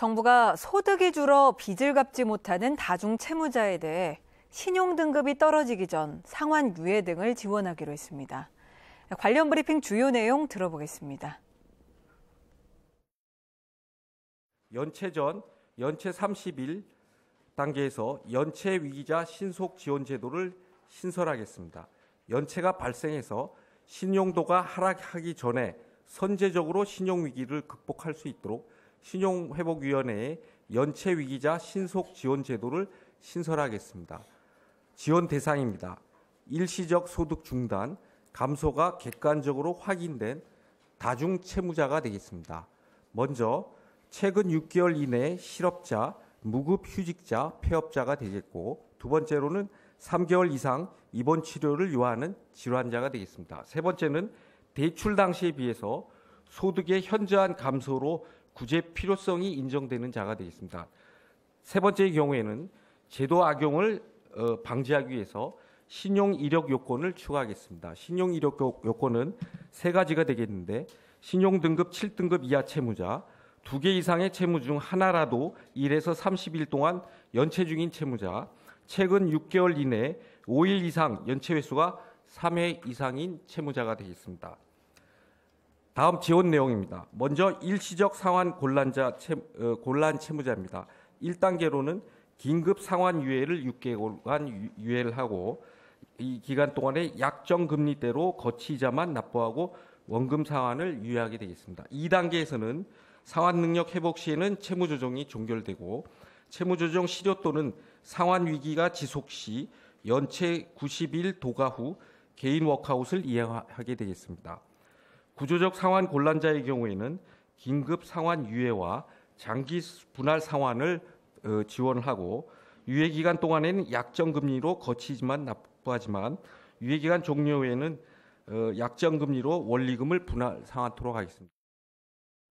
정부가 소득이 줄어 빚을 갚지 못하는 다중 채무자에 대해 신용 등급이 떨어지기 전 상환 유예 등을 지원하기로 했습니다. 관련 브리핑 주요 내용 들어보겠습니다. 연체 전 연체 30일 단계에서 연체 위기자 신속 지원 제도를 신설하겠습니다. 연체가 발생해서 신용도가 하락하기 전에 선제적으로 신용 위기를 극복할 수 있도록 신용회복위원회에 연체 위기자 신속 지원 제도를 신설하겠습니다. 지원 대상입니다. 일시적 소득 중단, 감소가 객관적으로 확인된 다중 채무자가 되겠습니다. 먼저 최근 6개월 이내 실업자, 무급 휴직자, 폐업자가 되겠고 두 번째로는 3개월 이상 입원 치료를 요하는 질환자가 되겠습니다. 세 번째는 대출 당시에 비해서 소득의 현저한 감소로 구제 필요성이 인정되는 자가 되겠습니다. 세 번째의 경우에는 제도 악용을 어, 방지하기 위해서 신용 이력 요건을 추가하겠습니다. 신용 이력 요건은 세 가지가 되겠는데 신용 등급 7등급 이하 채무자, 두 개 이상의 채무 중 하나라도 1에서 30일 동안 연체 중인 채무자, 최근 6개월 이내 5일 이상 연체 횟수가 3회 이상인 채무자가 되겠습니다. 다음 지원 내용입니다. 먼저 일시적 상환 곤란자 채, 어, 곤란 채무자입니다. 1단계로는 긴급 상환 유예를 6개월간 유예를 하고 이 기간 동안에 약정 금리대로 거치이자만 납부하고 원금 상환을 유예하게 되겠습니다. 2단계에서는 상환 능력 회복 시에는 채무 조정이 종결되고 채무 조정 실효 또는 상환 위기가 지속 시 연체 90일 도가 후 개인 워크아웃을 이행하게 되겠습니다. 구조적 상환 곤란자의 경우에는 긴급 상환 유예와 장기 분할 상환을 어, 지원을 하고 유예 기간 동안에는 약정 금리로 거치지만 납부하지만 유예 기간 종료 후에는 어, 약정 금리로 원리금을 분할 상환토록 하겠습니다.